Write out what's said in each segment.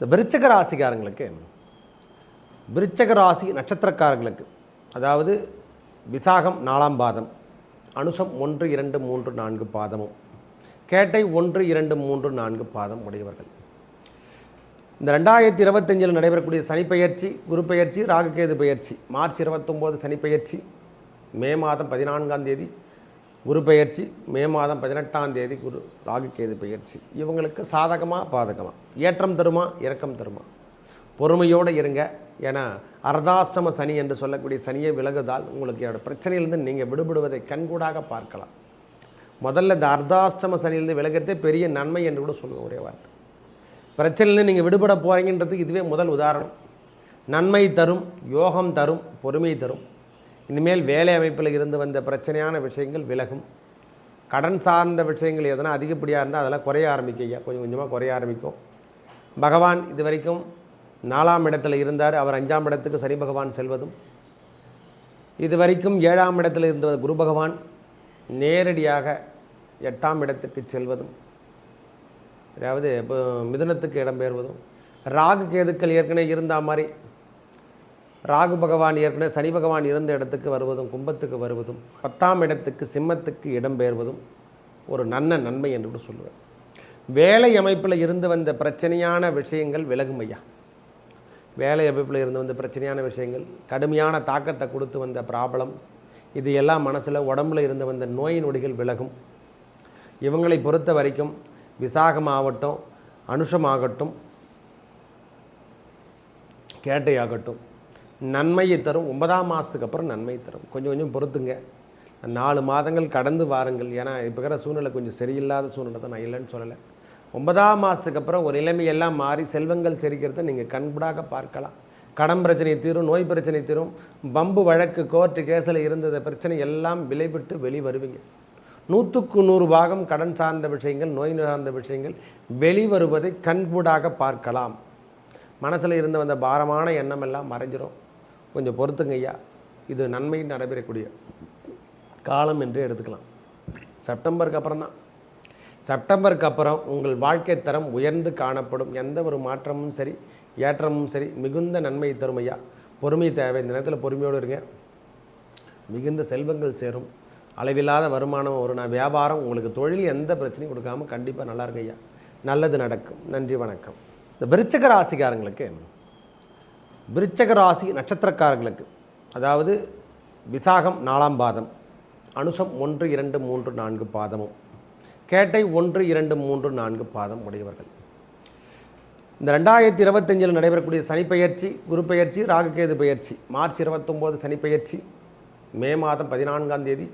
இந்த விருச்சக ராசிக்காரங்களுக்கு விருச்சக ராசி நட்சத்திரக்காரர்களுக்கு அதாவது விசாகம் நாலாம் பாதம் அனுஷம் ஒன்று இரண்டு மூன்று நான்கு பாதமும் கேட்டை ஒன்று இரண்டு மூன்று நான்கு பாதம் உடையவர்கள். இந்த ரெண்டாயிரத்தி இருபத்தஞ்சில் நடைபெறக்கூடிய சனிப்பெயர்ச்சி குரு பெயர்ச்சி ராகுகேது பெயர்ச்சி மார்ச் இருபத்தொம்போது சனிப்பெயர்ச்சி மே மாதம் பதினான்காம் தேதி குரு பெயர்ச்சி மே மாதம் பதினெட்டாம் தேதி குரு ராகுகேது பெயர்ச்சி. இவங்களுக்கு சாதகமாக பாதகமாக ஏற்றம் தருமா இறக்கம் தருமா? பொறுமையோடு இருங்க. ஏன்னா அர்தாஷ்டம சனி என்று சொல்லக்கூடிய சனியை விலகுதால் உங்களுக்கு என்னோட பிரச்சனையிலிருந்து நீங்கள் விடுபடுவதை கண்கூடாக பார்க்கலாம். முதல்ல இந்த அர்தாஷ்டம சனியிலிருந்து விலகிறதே பெரிய நன்மை என்று கூட சொல்லுவேன் ஒரே வார்த்தை. பிரச்சனையிலேருந்து நீங்கள் விடுபட போகிறீங்கன்றதுக்கு இதுவே முதல் உதாரணம். நன்மை தரும் யோகம் தரும் பொறுமை தரும். இனிமேல் வேலை அமைப்பில் இருந்து வந்த பிரச்சனையான விஷயங்கள் விலகும். கடன் சார்ந்த விஷயங்கள் எதனா அதிகப்படியாக இருந்தால் அதெல்லாம் குறைய ஆரம்பிக்கும் ஐயா கொஞ்சம் கொஞ்சமாக குறைய ஆரம்பிக்கும். பகவான் இது வரைக்கும் நாலாம் இடத்துல இருந்தார். அவர் அஞ்சாம் இடத்துக்கு சனி பகவான் செல்வதும். இது வரைக்கும் ஏழாம் இடத்துல இருந்த குரு பகவான். நேரடியாக எட்டாம் இடத்துக்கு செல்வதும். அதாவது இப்போ மிதுனத்துக்கு இடம்பெயர்வதும் ராகு கேதுக்கள் ஏற்கனவே இருந்த மாதிரி ராகு பகவான் ஏற்கனவே சனி பகவான் இருந்த இடத்துக்கு வருவதும் கும்பத்துக்கு வருவதும் பத்தாம் இடத்துக்கு சிம்மத்துக்கு இடம்பெயர்வதும் ஒரு நன்ன நன்மை என்று கூட சொல்லுவேன். வேலை அமைப்பில் இருந்து வந்த பிரச்சனையான விஷயங்கள் விலகும் ஐயா. வேலை அமைப்பில் இருந்து வந்த பிரச்சனையான விஷயங்கள் கடுமையான தாக்கத்தை கொடுத்து வந்த ப்ராப்ளம் இது எல்லாம் மனசில் உடம்புல இருந்து வந்த நோய் நொடிகள் விலகும். இவங்களை பொறுத்த வரைக்கும் விசாகமாகட்டும் அனுஷமாகட்டும் கேட்டையாகட்டும் கேட்டை ஆகட்டும் நன்மையை தரும். ஒன்பதாம் மாதத்துக்கு அப்புறம் நன்மை தரும். கொஞ்சம் கொஞ்சம் பொறுத்துங்க. நாலு மாதங்கள் கடந்து வாருங்கள். ஏன்னா இப்போ இருக்கிற சூழ்நிலை கொஞ்சம் சரியில்லாத சூழ்நிலை தான். நான் இல்லைன்னு சொல்லலை. ஒன்பதாம் மாதத்துக்கு அப்புறம் ஒரு நிலைமையெல்லாம் மாறி செல்வங்கள் செரிக்கிறத நீங்கள் கண்கூடாக பார்க்கலாம். கடன் பிரச்சனை தீரும் நோய் பிரச்சனை தீரும். பம்பு வழக்கு கோர்ட்டு கேஸில் இருந்தது பிரச்சனை எல்லாம் விலைவிட்டு வெளி வருவீங்க. நூற்றுக்கு நூறு பாகம் கடன் சார்ந்த விஷயங்கள் நோய் சார்ந்த விஷயங்கள் வெளிவருவதை கண்கூடாக பார்க்கலாம். மனசில் இருந்து வந்த பாரமான எண்ணமெல்லாம் மறைஞ்சிரும். கொஞ்சம் பொறுத்துங்க ஐயா. இது நன்மை நடைபெறக்கூடிய காலம் என்று எடுத்துக்கலாம். செப்டம்பருக்கு அப்புறம் தான். செப்டம்பருக்கு அப்புறம் உங்கள் வாழ்க்கை தரம் உயர்ந்து காணப்படும். எந்த ஒரு மாற்றமும் சரி ஏற்றமும் சரி மிகுந்த நன்மை தரும் ஐயா. பொறுமை தேவை. இந்த நேரத்தில் பொறுமையோடு இருங்க. மிகுந்த செல்வங்கள் சேரும். அளவில்லாத வருமானம் ஒரு நான் வியாபாரம் உங்களுக்கு தொழில் எந்த பிரச்சனையும் கொடுக்காம கண்டிப்பாக நல்லா இருங்க ஐயா. நல்லது நடக்கும். நன்றி வணக்கம். இந்த விருச்சக ராசிக்காரங்களுக்கு விருச்சக ராசி நட்சத்திரக்காரர்களுக்கு அதாவது விசாகம் நாலாம் பாதம் அனுஷம் ஒன்று இரண்டு மூன்று நான்கு பாதமும் கேட்டை ஒன்று இரண்டு மூன்று நான்கு பாதம் உடையவர்கள். இந்த ரெண்டாயிரத்தி இருபத்தஞ்சில் நடைபெறக்கூடிய சனிப்பெயர்ச்சி குரு பெயர்ச்சி ராகுகேது பெயர்ச்சி மார்ச் இருபத்தொம்போது சனிப்பெயர்ச்சி மே மாதம் பதினான்காம் தேதி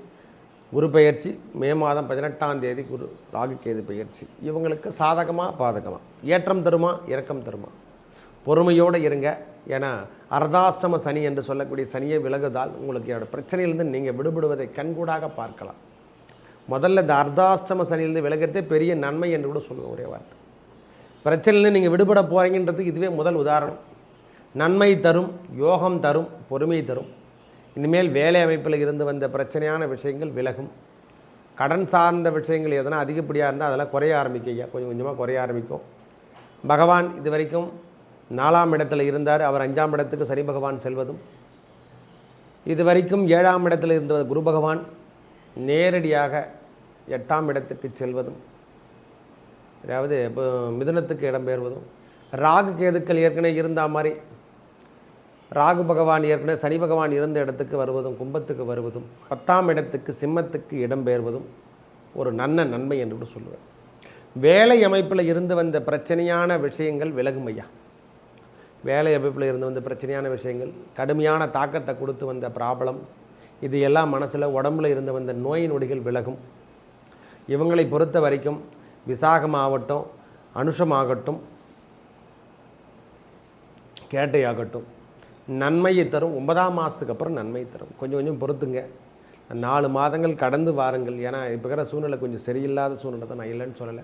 குரு பெயர்ச்சி மே மாதம் பதினெட்டாம் தேதி குரு ராகுகேது பெயர்ச்சி. இவங்களுக்கு சாதகமாக பாதகமாக ஏற்றம் தருமா? இறக்கம் தருமா? பொறுமையோடு இருங்க. ஏன்னா அர்தாஷ்டம சனி என்று சொல்லக்கூடிய சனியை விலகுதால் உங்களுக்கு என்னோடய பிரச்சனையிலிருந்து நீங்கள் விடுபடுவதை கண்கூடாக பார்க்கலாம். முதல்ல இந்த அர்தாஷ்டம சனியிலிருந்து விலகிறதே பெரிய நன்மை என்று கூட சொல்லுவேன் ஒரே வார்த்தை. பிரச்சனையிலேருந்து நீங்கள் விடுபட போகிறீங்கன்றதுக்கு இதுவே முதல் உதாரணம். நன்மை தரும் யோகம் தரும் பொறுமை தரும். இனிமேல் வேலை அமைப்பில் இருந்து வந்த பிரச்சனையான விஷயங்கள் விலகும். கடன் சார்ந்த விஷயங்கள் எதனா அதிகப்படியாக இருந்தால் அதெல்லாம் குறைய ஆரம்பிக்கையா கொஞ்சம் கொஞ்சமாக குறைய ஆரம்பிக்கும். பகவான் இது வரைக்கும் நாலாம் இடத்தில் இருந்தார் அவர் அஞ்சாம் இடத்துக்கு சனி பகவான் செல்வதும். இது வரைக்கும் ஏழாம் இடத்தில் இருந்த குரு பகவான் நேரடியாக எட்டாம் இடத்துக்கு செல்வதும். அதாவது இப்போ மிதுனத்துக்கு இடம்பெயர்வதும் ராகு கேதுக்கள் ஏற்கனவே இருந்தா மாதிரி ராகு பகவான் ஏற்கனவே சனி பகவான் இருந்த இடத்துக்கு வருவதும் கும்பத்துக்கு வருவதும் பத்தாம் இடத்துக்கு சிம்மத்துக்கு இடம்பெயர்வதும் ஒரு நன்ன நன்மை என்று கூட சொல்லுவேன். வேலை அமைப்பில் இருந்து வந்த பிரச்சனையான விஷயங்கள் விலகும் ஐயா. வேலை அமைப்பில் இருந்து வந்த பிரச்சனையான விஷயங்கள் கடுமையான தாக்கத்தை கொடுத்து வந்த ப்ராப்ளம் இது எல்லாம் மனசில் உடம்புல இருந்து வந்த நோய் நொடிகள் விலகும். இவங்களை பொறுத்த வரைக்கும் விசாகமாகட்டும் அனுஷமாகட்டும் அனுஷம் ஆகட்டும் கேட்டை ஆகட்டும் நன்மையை தரும். ஒன்பதாம் மாதத்துக்கு அப்புறம் நன்மை தரும். கொஞ்சம் கொஞ்சம் பொறுத்துங்க. நாலு மாதங்கள் கடந்து வாருங்கள். ஏன்னா இப்போ இருக்கிற சூழ்நிலை கொஞ்சம் சரியில்லாத சூழ்நிலை தான் நான் இல்லைன்னு சொல்லலை.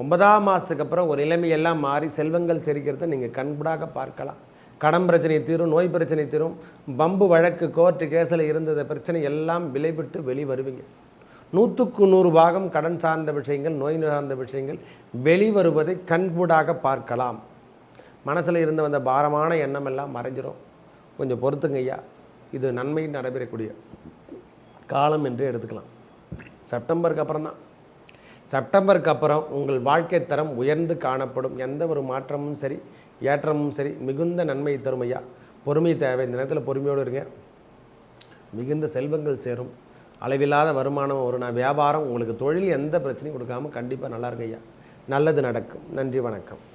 ஒன்பதாம் மாதத்துக்கு அப்புறம் ஒரு நிலைமையெல்லாம் மாறி செல்வங்கள் செரிக்கிறத நீங்கள் கண்கூடாக பார்க்கலாம். கடன் பிரச்சனை தீரும் நோய் பிரச்சனை தீரும். பம்பு வழக்கு கோர்ட்டு கேஸில் இருந்தது பிரச்சனை எல்லாம் விலைவிட்டு வெளி வருவீங்க. நூற்றுக்கு நூறு பாகம் கடன் சார்ந்த விஷயங்கள் நோய் சார்ந்த விஷயங்கள் வெளிவருவதை கண்கூடாக பார்க்கலாம். மனசில் இருந்து வந்த பாரமான எண்ணம் எல்லாம் மறைஞ்சிரும். கொஞ்சம் பொறுத்துங்க ஐயா. இது நன்மை நடைபெறக்கூடிய காலம் என்று எடுத்துக்கலாம். செப்டம்பருக்கு அப்புறம் தான் செப்டம்பருக்கு அப்புறம் உங்கள் வாழ்க்கை தரம் உயர்ந்து காணப்படும். எந்த ஒரு மாற்றமும் சரி ஏற்றமும் சரி மிகுந்த நன்மை தரும் ஐயா. பொறுமை தேவை. இந்த நேரத்தில் பொறுமையோடு இருங்க. மிகுந்த செல்வங்கள் சேரும். அளவில்லாத வருமானம் ஒரு நான் வியாபாரம் உங்களுக்கு தொழில் எந்த பிரச்சனையும் கொடுக்காம கண்டிப்பாக நல்லா இருங்க ஐயா. நல்லது நடக்கும். நன்றி வணக்கம்.